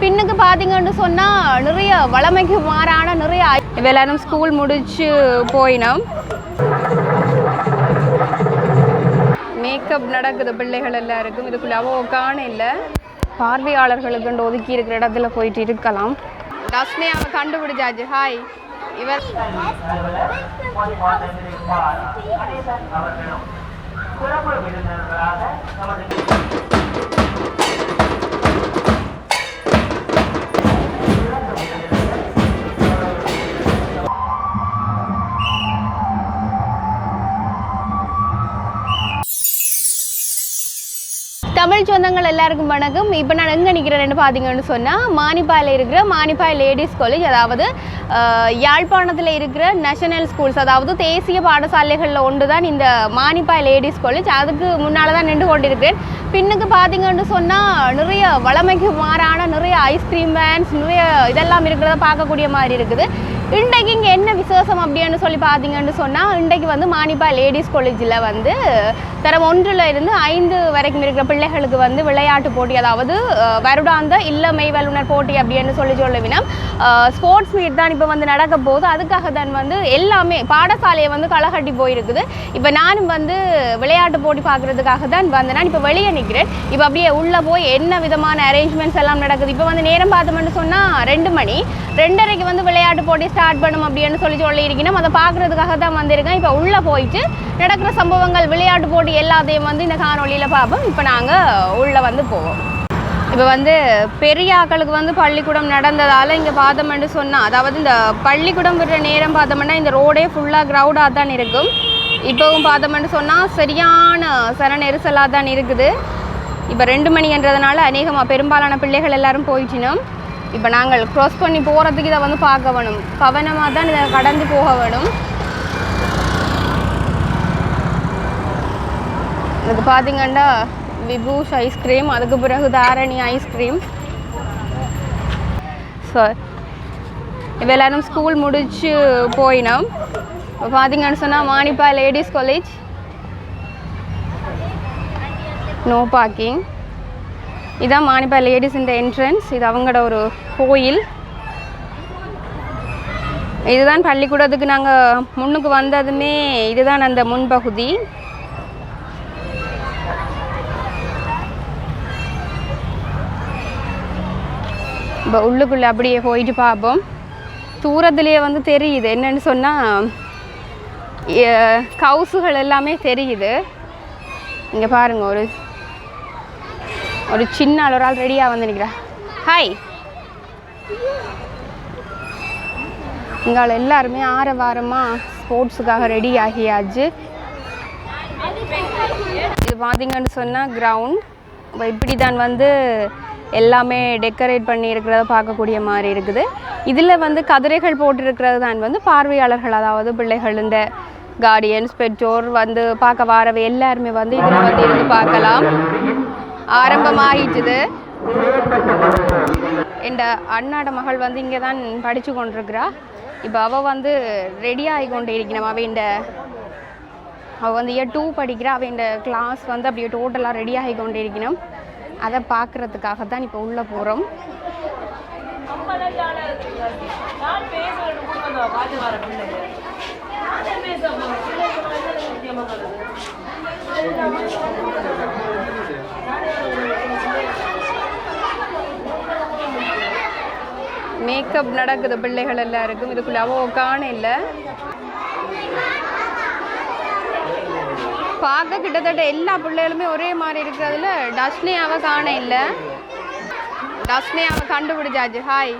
பின்னுக்கு பார்த்தீங்கன்னு சொன்னால் நிறைய வளமைக்கு மாறான நிறைய எல்லாரும் ஸ்கூல் முடிச்சு போயினோம். மேக்கப் நடக்குது பிள்ளைகள் எல்லாருக்கும். இதுக்குள்ள அவ்வளோக்கான இல்லை. பார்வையாளர்களுக்கு ஒதுக்கி இருக்கிற இடத்துல போயிட்டு இருக்கலாம். தஸ்மே அவன் கண்டுபிடிச்சாச்சு. ஹாய் இவர் தமிழ் சொந்தங்கள் எல்லாருக்கும் வணக்கம். இப்போ நான் எங்கே நிற்கிறேன்னு பார்த்தீங்கன்னு சொன்னால் மானிப்பாயில் இருக்கிற மானிப்பாய் லேடிஸ் காலேஜ் அதாவது யாழ்ப்பாணத்தில் இருக்கிற நேஷனல் ஸ்கூல்ஸ் அதாவது தேசிய பாடசாலைகளில் ஒன்று தான் இந்த மானிப்பாய் லேடிஸ் காலேஜ் அதுக்கு முன்னால் தான் நின்று கொண்டிருக்கிறேன். பின்னுக்கு பார்த்தீங்கன்னு சொன்னால் நிறைய வளமைக்கு மாறான நிறைய ஐஸ்கிரீம் வேன்ஸ் நிறைய இதெல்லாம் இருக்கிறத பார்க்கக்கூடிய மாதிரி இருக்குது. இன்றைக்கு இங்கே என்ன விசேஷம் அப்படின்னு சொல்லி பார்த்தீங்கன்னு சொன்னால் இன்றைக்கு வந்து மானிப்பா லேடிஸ் காலேஜில் வந்து தரம் ஒன்றில் இருந்து ஐந்து வரைக்கும் இருக்கிற பிள்ளைகளுக்கு வந்து விளையாட்டு போட்டி அதாவது வருடாந்த இல்லமை வல்லுநர் போட்டி அப்படின்னு சொல்லி சொல்லுவினா ஸ்போர்ட்ஸ் மீட் தான் இப்போ வந்து நடக்க போகுது. அதுக்காக தான் வந்து எல்லாமே பாடசாலையை வந்து களகட்டி போயிருக்குது. இப்போ நானும் வந்து விளையாட்டு போட்டி பார்க்குறதுக்காக தான் வந்தேன் நான் இப்போ வெளியே நிற்கிறேன். இப்போ அப்படியே உள்ளே போய் என்ன விதமான அரேஞ்ச்மெண்ட்ஸ் எல்லாம் நடக்குது? இப்போ வந்து நேரம் பார்த்தோம்னு சொன்னால் ரெண்டு மணி. ரெண்டரைக்கு வந்து விளையாட்டு போட்டி ஸ்டார்ட் பண்ணும் அப்படின்னு சொல்லி சொல்லியிருக்கணும். அதை பார்க்குறதுக்காக தான் வந்திருக்கேன். இப்போ உள்ளே போயிட்டு நடக்கிற சம்பவங்கள் விளையாட்டு போட்டி எல்லாத்தையும் வந்து இந்த காணொலியில் பார்ப்போம். இப்போ நாங்கள் உள்ளே வந்து போவோம். இப்போ வந்து பெரிய ஆக்களுக்கு வந்து பள்ளிக்கூடம் நடந்ததால் இங்கே பார்த்தோம்னு சொன்னால் அதாவது இந்த பள்ளிக்கூடம் விடுற நேரம் பார்த்தோம்னா இந்த ரோடே ஃபுல்லாக க்ரௌடாக தான் இருக்கும். இப்போவும் பார்த்தோம்னு சொன்னால் சரியான சர நெரிசலாக தான் இருக்குது. இப்போ ரெண்டு மணின்றதுனால அநேகமாக பெரும்பாலான பிள்ளைகள் எல்லாரும் போயிட்டினோம் இப்போ நாங்கள் க்ராஸ் பண்ணி போகிறதுக்கு இதை வந்து பார்க்க வேணும். கவனமாக தான் இதை கடந்து போக வேணும். அதுக்கு பார்த்தீங்கன்னா விபூஷ் ஐஸ்கிரீம் அதுக்கு பிறகு தாரணி ஐஸ்கிரீம் ஸோ இப்போ எல்லோரும் ஸ்கூல் முடிச்சு போயினோம். இப்போ பார்த்தீங்கன்னு சொன்னால் Manipal ladies college no parking இதான் மானிப்பா லேடிஸ் இந்த என்ட்ரன்ஸ் இது அவங்களோட ஒரு கோயில். இதுதான் பள்ளிக்கூடத்துக்கு நாங்கள் முன்னுக்கு வந்ததுமே இதுதான் அந்த முன்பகுதி. இப்போ உள்ளுக்குள்ளே அப்படியே போயிட்டு பார்ப்போம். தூரத்துலேயே வந்து தெரியுது. என்னன்னு சொன்னால் கவுசுகள் எல்லாமே தெரியுது. இங்கே பாருங்கள் ஒரு ஒரு சின்ன ஆள் ஒரு ஆள் ரெடியாக வந்து நிற்கிறா ஹாய் இங்கால எல்லாருமே ஆற வாரமாக ஸ்போர்ட்ஸுக்காக ரெடி ஆகியாச்சு. இது பார்த்தீங்கன்னு சொன்னால் கிரவுண்ட் இப்போ இப்படி தான் வந்து எல்லாமே டெக்கரேட் பண்ணி இருக்கிறத பார்க்கக்கூடிய மாதிரி இருக்குது. இதில் வந்து கதிரைகள் போட்டிருக்கிறது தான் வந்து பார்வையாளர்கள் அதாவது பிள்ளைகள் இந்த கார்டியன்ஸ் பெற்றோர் வந்து பார்க்க வாரவை எல்லாருமே வந்து இதில் வந்து இருந்து பார்க்கலாம். ஆரம்பமாகிட்டுது என் அண்ணாட மகள் வந்து இங்கே தான் படித்து கொண்டிருக்கிறா. இப்போ அவள் வந்து ரெடி ஆகி கொண்டு இருக்கணும் அவள் இந்த அவள் வந்து இயர் டூ படிக்கிறா. அவள் இந்த கிளாஸ் வந்து அப்படியே டோட்டலாக ரெடி ஆகி கொண்டு இருக்கணும் அதை பார்க்குறதுக்காக தான் இப்போ உள்ளே போகிறோம் மேக்கப் நடக்குது பிள்ளைகள் எல்லாருக்கும். இதுக்குள்ள அவோ காண இல்லை. பார்க்க கிட்டத்தட்ட எல்லா பிள்ளைகளுமே ஒரே மாதிரி இருக்கிறதுல டஸ்னே காண இல்லை. டஸ்னே கண்டுபிடிச்சாச்சு. ஹாய்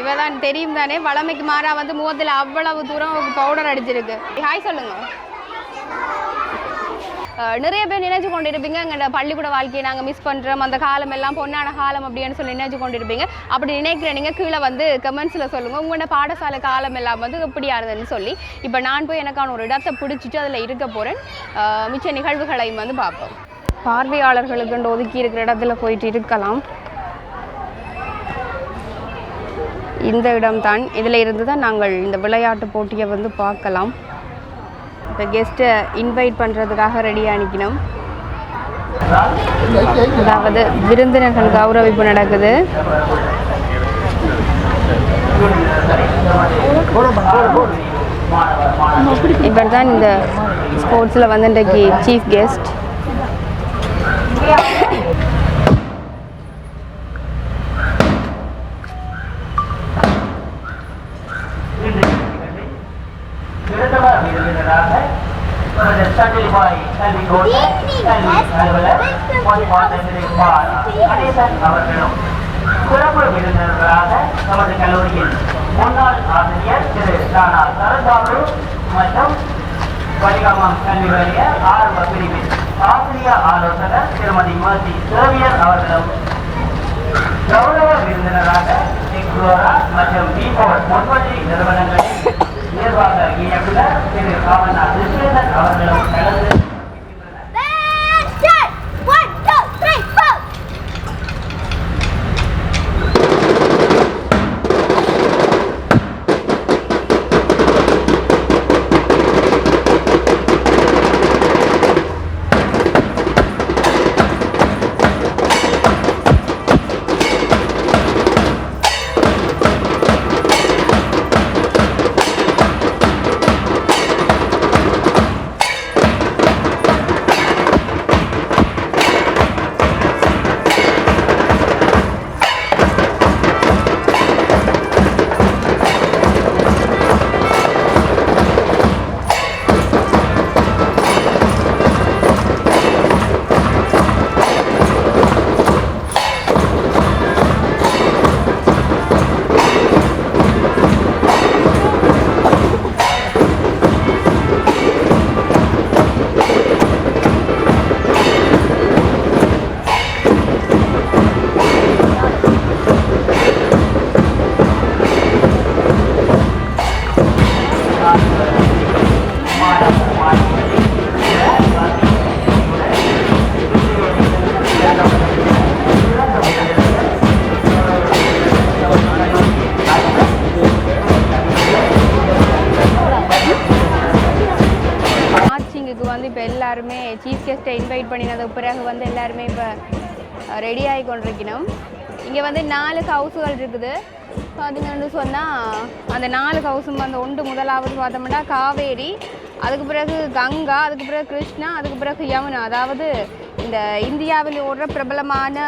இவ தான் தெரியும் தானே வளமைக்கு மாறா வந்து முகத்தில் அவ்வளவு தூரம் பவுடர் அடிச்சிருக்கு. ஹாய் சொல்லுங்க. நிறைய பேர் நினைச்சு கொண்டிருப்பீங்க எங்களோட பள்ளிக்கூட வாழ்க்கையை நாங்கள் மிஸ் பண்ணுறோம் அந்த காலம் எல்லாம் பொன்னான காலம் அப்படின்னு சொல்லி நினைச்சு கொண்டிருப்பீங்க. அப்படி நினைக்கிற நீங்கள் கீழே வந்து கமெண்ட்ஸில் சொல்லுங்கள் உங்களோட பாடசாலை காலம் எல்லாம் வந்து எப்படியா இருந்ததுன்னு சொல்லி இப்போ நான் போய் எனக்கான ஒரு இடத்தை பிடிச்சிட்டு அதில் இருக்க போகிறேன் மிச்ச நிகழ்வுகளையும் வந்து பார்ப்போம். பார்வையாளர்களுக்கு ஒதுக்கி இருக்கிற இடத்துல போயிட்டு இருக்கலாம். இந்த இடம்தான். இதில் இருந்து தான் நாங்கள் இந்த விளையாட்டு போட்டியை வந்து பார்க்கலாம். இப்போ கெஸ்ட்டை இன்வைட் பண்ணுறதுக்காக ரெடியாக நிற்கணும் அதாவது விருந்தினர்கள் கௌரவிப்பு நடக்குது. இவர் தான் இந்த ஸ்போர்ட்ஸில் வந்து இன்றைக்கு சீஃப் கெஸ்ட் அவர்களும் சிறப்பு விருந்தினர்களாக நமது கல்லூரியின் முன்னாள் ஆசிரியர் திரு ராணா சரதாபு மற்றும் வலிகாமம் கல்வி வாரிய ஆரம்ப பிரிவின் ஆசிரியர் ஆலோசகர் திருமதி மதி சேவியர் அவர்களும் கௌரவ விருந்தினராக எக்ரோரா மற்றும் பீபோர் முன்வழி நிறுவனங்களின் நிர்வாக இயக்குனர் திரு ராமண்ணா கிருஷ்ணன் அவர்களும் கலந்து இப்போ எல்லாருமே சீஃப் கெஸ்ட்டை இன்வைட் பண்ணினதுக்கு பிறகு வந்து எல்லாருமே இப்போ ரெடி ஆகி கொண்டிருக்கணும். இங்கே வந்து நாலு ஹவுஸுகள் இருக்குது. பார்த்தீங்கன்னு சொன்னால் அந்த நாலு ஹவுஸும் அந்த ஒன்று முதலாவது பார்த்தோம்னா காவேரி அதுக்கு பிறகு கங்கா அதுக்கு பிறகு கிருஷ்ணா அதுக்கு பிறகு யமுனா. அதாவது இந்த இந்தியாவில் ஓடுற பிரபலமான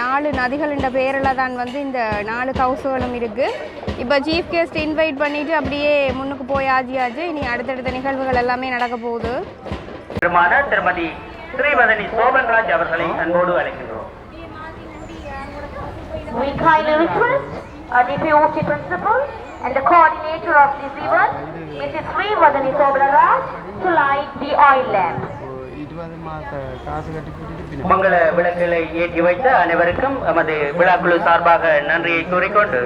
நாலு நதிகள்ன்ற பேரில் தான் வந்து இந்த நாலு ஹவுஸுகளும் இருக்குது இப்போ சீஃப் கெஸ்ட் இன்வைட் பண்ணிவிட்டு அப்படியே முன்னுக்கு போய் ஆஜியாச்சு இனி அடுத்தடுத்த நிகழ்வுகள் எல்லாமே நடக்க போகுது. பெருமான திருமதி ஸ்ரீவதனி சோபன்ராஜ் அவர்களை அன்போடு அழைக்கின்றோம் We kindly request our DPOC principal and the coordinator of this event, Mrs. Sri Vadani Sobraraj, to light the oil lamp. மங்கள விளக்குகளை ஏற்றி வைத்த அனைவருக்கும் எமது விழாக்குழு சார்பாக நன்றியை கூறிக்கொண்டு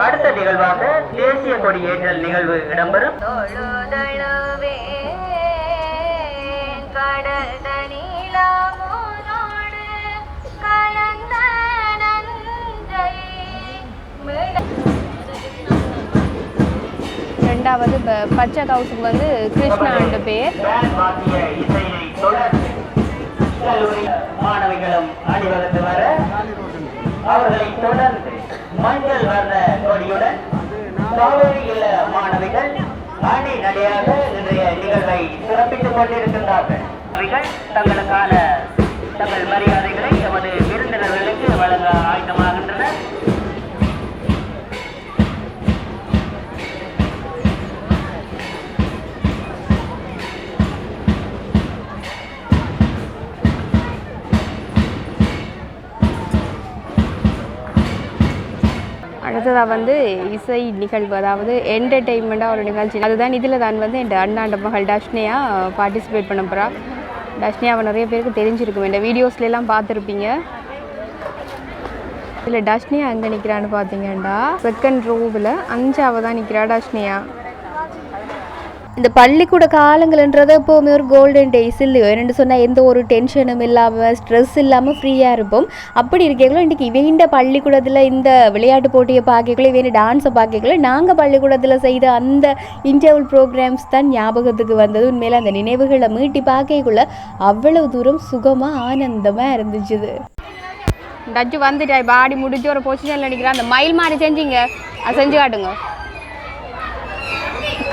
அடுத்த நிகழ்வாக தேசிய கொடி ஏற்றல் நிகழ்வு இடம்பெறும் கடல் தனிலாமோனோடு கலந்த ரெண்டாவது பச்சை கவுசுக்கு வந்து கிருஷ்ணான்ற பேர் மாணவிகளும் அணிவகுத்து வர அவர்களை தொடர்ந்து மஞ்சள் வர்ண கொடியுடன் காவேரி இல்ல மாணவிகள் அணி நடையாக இன்றைய நிகழ்வை சிறப்பித்துக் கொண்டிருக்கின்றார்கள். அவைகள் தங்களுக்கான தங்கள் மரியாதைகளை எமது விருந்தினர்களுக்கு வழங்க ஆயத்தமாகின்றனர். அடுத்ததாக வந்து இசை நிகழ்வு அதாவது என்டர்டெயின்மெண்ட்டாக ஒரு நிகழ்ச்சி. அதுதான் இதில் தான் வந்து என் அண்ணாண்ட மகள் டஷ்னியா பார்ட்டிசிபேட் பண்ண போகிறா டஷ்னியாவை நிறைய பேருக்கு தெரிஞ்சிருக்கும். இந்த வீடியோஸ்லாம் பார்த்துருப்பீங்க. இதில் டஷ்னியா எங்கே நிற்கிறான்னு பார்த்தீங்கன்னா செகண்ட் ரோவில் அஞ்சாவதாக நிற்கிறா டஷ்னியா? இந்த பள்ளிக்கூட காலங்கள்ன்றது எப்போவுமே ஒரு கோல்டன் டேஸ் இல்லையோ? என்னென்னு சொன்னால் எந்த ஒரு டென்ஷனும் இல்லாமல் ஸ்ட்ரெஸ் இல்லாமல் ஃப்ரீயாக இருப்போம். அப்படி இருக்கீங்களோ இன்றைக்கி இவங்க பள்ளிக்கூடத்தில் இந்த விளையாட்டு போட்டியை பார்க்கக்குள்ள இவன் டான்ஸை பார்க்கக்குள்ள நாங்கள் பள்ளிக்கூடத்தில் செய்த அந்த இன்டர்வல் ப்ரோக்ராம்ஸ் தான் ஞாபகத்துக்கு வந்தது. உண்மையில் அந்த நினைவுகளை மீட்டி பார்க்கக்குள்ள அவ்வளவு தூரம் சுகமாக ஆனந்தமாக இருந்துச்சுது. டச்சு வந்துட்டா பாடி முடிஞ்சு ஒரு பொசிஷனில் நினைக்கிறேன் அந்த மயில் மாதிரி செஞ்சீங்க. செஞ்சு காட்டுங்க.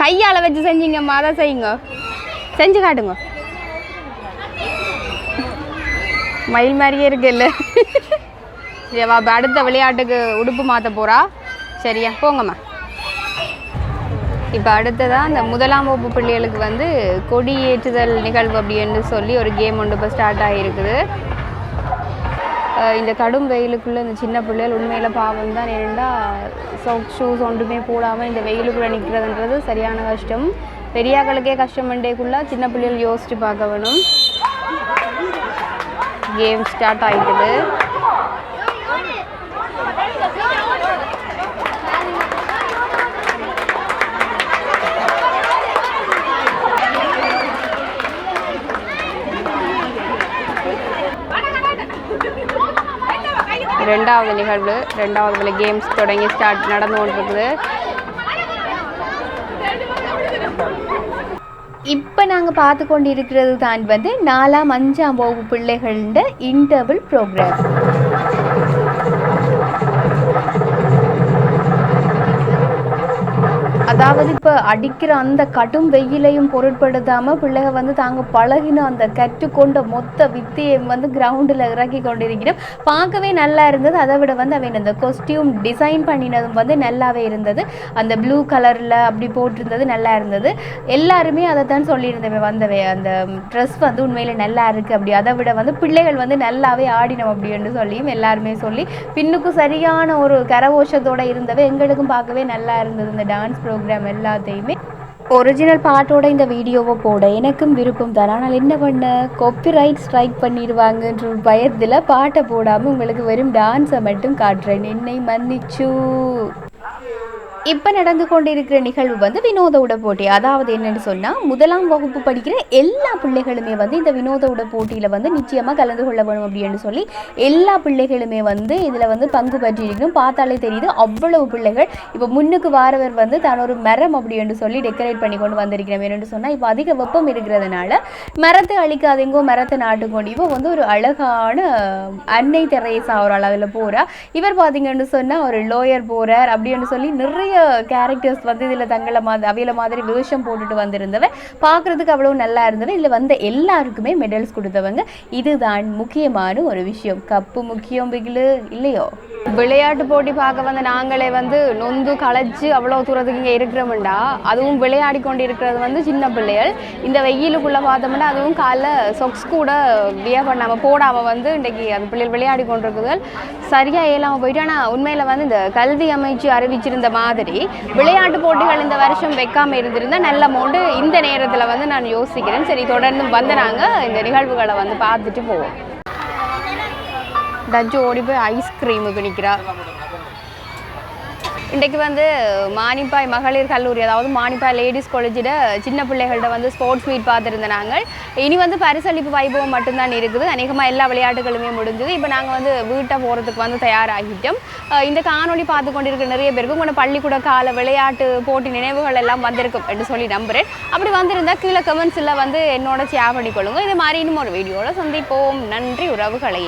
கையால் வச்சு செஞ்சீங்கம்மா அதை செய்யுங்க. செஞ்சு காட்டுங்க. மயில் மாதிரியே இருக்குல்ல. சரி இப்போ அடுத்த விளையாட்டுக்கு உடுப்பு மாற்ற போகிறா சரியா போங்கம்மா. இப்போ அடுத்ததாக இந்த முதலாம் வகுப்பு பிள்ளைகளுக்கு வந்து கொடி ஏற்றுதல் நிகழ்வு அப்படின்னு சொல்லி ஒரு கேம் ஒன்று இப்போ ஸ்டார்ட் ஆகியிருக்குது. இந்த கடும் வெயிலுக்குள்ளே இந்த சின்ன பிள்ளைகள் உண்மையில் பாவம் தான். ஏன்னா சாக்ஸ் ஷூஸ் ஒன்றுமே போடாமல் இந்த வெயிலுக்குள்ளே நிற்கிறதுன்றது சரியான கஷ்டம். பெரியாக்களுக்கே கஷ்டம் பண்ணேக்குள்ள சின்ன பிள்ளைகள் யோசிச்சு பார்க்க வேணும். கேம் ஸ்டார்ட் ஆகிட்டுது ரெண்டாவது நிகழ்வு ரெண்டாவது கேம்ஸ் தொடங்கி ஸ்டார்ட் நடந்து கொண்டிருக்குது. இப்போ நாங்கள் பார்த்து கொண்டு இருக்கிறது தான் வந்து நாலாம் அஞ்சாம் வகுப்பு பிள்ளைகளோட இன்டர்வல் ப்ரோக்ராம் அதாவது இப்போ அடிக்கிற அந்த கடும் வெயிலையும் பொருட்படுத்தாமல் பிள்ளைங்க வந்து தாங்க பழகின அந்த கற்றுக்கொண்ட மொத்த வித்தியை வந்து கிரவுண்டில் இறக்கி கொண்டிருக்கிறோம். பார்க்கவே நல்லா இருந்தது. அதை விட வந்து அவன் அந்த கொஸ்டியூம் டிசைன் பண்ணினதும் வந்து நல்லாவே இருந்தது. அந்த ப்ளூ கலரில் அப்படி போட்டிருந்தது நல்லா இருந்தது. எல்லாருமே அதை தான் சொல்லியிருந்தவன் வந்தவை அந்த ட்ரெஸ் வந்து உண்மையில் நல்லா இருக்குது அப்படி. அதை விட வந்து பிள்ளைகள் வந்து நல்லாவே ஆடினோம் அப்படின்னு சொல்லியும் எல்லாருமே சொல்லி பின்னுக்கும் சரியான ஒரு கரகோஷத்தோடு இருந்தவை எங்களுக்கும் பார்க்கவே நல்லா இருந்தது இந்த டான்ஸ் ப்ரோக்ராம் எல்லாத்தையுமே ஒரிஜினல் பாட்டோட இந்த வீடியோவை போட எனக்கும் விருப்பம் தான். ஆனால் என்ன பண்ண? காப்பிரைட் ஸ்ட்ரைக் பண்ணிடுவாங்கன்ற ஒரு பயத்தில் பாட்டை போடாமல் உங்களுக்கு வெறும் டான்ஸை மட்டும் காட்டுறேன். என்னை மன்னிச்சு. இப்போ நடந்து கொண்டிருக்கிற நிகழ்வு வந்து வினோத உட போட்டி. அதாவது என்னன்னு சொன்னால் முதலாம் வகுப்பு படிக்கிற எல்லா பிள்ளைகளுமே வந்து இந்த வினோத உட போட்டியில் வந்து நிச்சயமாக கலந்து கொள்ள வேணும் அப்படின்னு சொல்லி எல்லா பிள்ளைகளுமே வந்து இதில் வந்து பங்கு பற்றியிருக்கணும் பார்த்தாலே தெரியுது அவ்வளவு பிள்ளைகள் இப்போ முன்னுக்கு வாரவர் வந்து தான் ஒரு மரம் அப்படின்னு சொல்லி டெக்கரேட் பண்ணி கொண்டு வந்திருக்கிறோம். என்னென்னு சொன்னால் இப்போ அதிக வெப்பம் இருக்கிறதுனால மரத்தை அழிக்காதீங்கோ மரத்தை நாட்டுக்கொண்டு இவன் வந்து ஒரு அழகான அன்னை தெரேசா ஒரு அளவில் போகிறா இவர் பார்த்தீங்கன்னு சொன்னால் ஒரு லோயர் போகிறார் அப்படின்னு சொல்லி நிறைய கேரக்டர்ஸ் வந்து இதில் தங்களை மாதிரி அவையில மாதிரி வேஷம் போட்டுட்டு வந்திருந்தவன். பார்க்குறதுக்கு அவ்வளோ நல்லா இருந்தவன். இதில் வந்த எல்லாருக்குமே மெடல்ஸ் கொடுத்தவங்க. இதுதான் முக்கியமான ஒரு விஷயம். கப்பு முக்கியம் பிகிலு இல்லையோ? விளையாட்டு போட்டி பார்க்க வந்த நாங்களே வந்து நொந்து களைச்சு அவ்வளோ தூரத்துக்கு இங்கே இருக்கிறோம்டா. அதுவும் விளையாடி கொண்டு இருக்கிறது வந்து சின்ன பிள்ளைகள். இந்த வெயிலுக்குள்ளே பார்த்தோம்னா அதுவும் காலைல சொக்ஸ் கூட விய பண்ணாமல் போடாமல் வந்து இன்றைக்கி அந்த பிள்ளைகள் விளையாடி கொண்டிருக்குதல் சரியாக இயலாமல் போயிட்டு ஆனால் உண்மையில் வந்து இந்த கல்வி அமைச்சு அறிவிச்சிருந்த மாதிரி விளையாட்டு போட்டிகள் இந்த வருஷம் வைக்காமல் இருந்திருந்தால் நல்ல அமௌண்ட்டு இந்த நேரத்தில் வந்து நான் யோசிக்கிறேன். சரி தொடர்ந்து வந்து நாங்கள் இந்த நிகழ்வுகளை வந்து பார்த்துட்டு போவோம். டச்சு ஓடி போய் ஐஸ்கிரீமுக்கு நிற்கிறா இன்றைக்கு வந்து மானிப்பாய் மகளிர் கல்லூரி அதாவது மானிப்பாய் லேடிஸ் காலேஜில் சின்ன பிள்ளைகள்கிட்ட வந்து ஸ்போர்ட்ஸ் மீட் பார்த்துருந்த நாங்கள். இனி வந்து பரிசளிப்பு வைபவம் மட்டும்தான் இருக்குது. அநேகமாக எல்லா விளையாட்டுகளுமே முடிஞ்சது. இப்போ நாங்கள் வந்து வீட்டை போகிறதுக்கு வந்து தயாராகிட்டோம். இந்த காணொளி பார்த்து கொண்டிருக்கிற நிறைய பேருக்கு உங்களோட பள்ளிக்கூட கால விளையாட்டு போட்டி நினைவுகள் எல்லாம் வந்திருக்கும் என்று சொல்லி நம்புகிறேன் அப்படி வந்திருந்தால் கீழே கமெண்ட்ஸில் வந்து என்னோட ஷேர் பண்ணிக்கொள்ளுங்க. இது மாதிரி இன்னும் ஒரு வீடியோவில் சந்திப்போம். நன்றி உறவுகளை.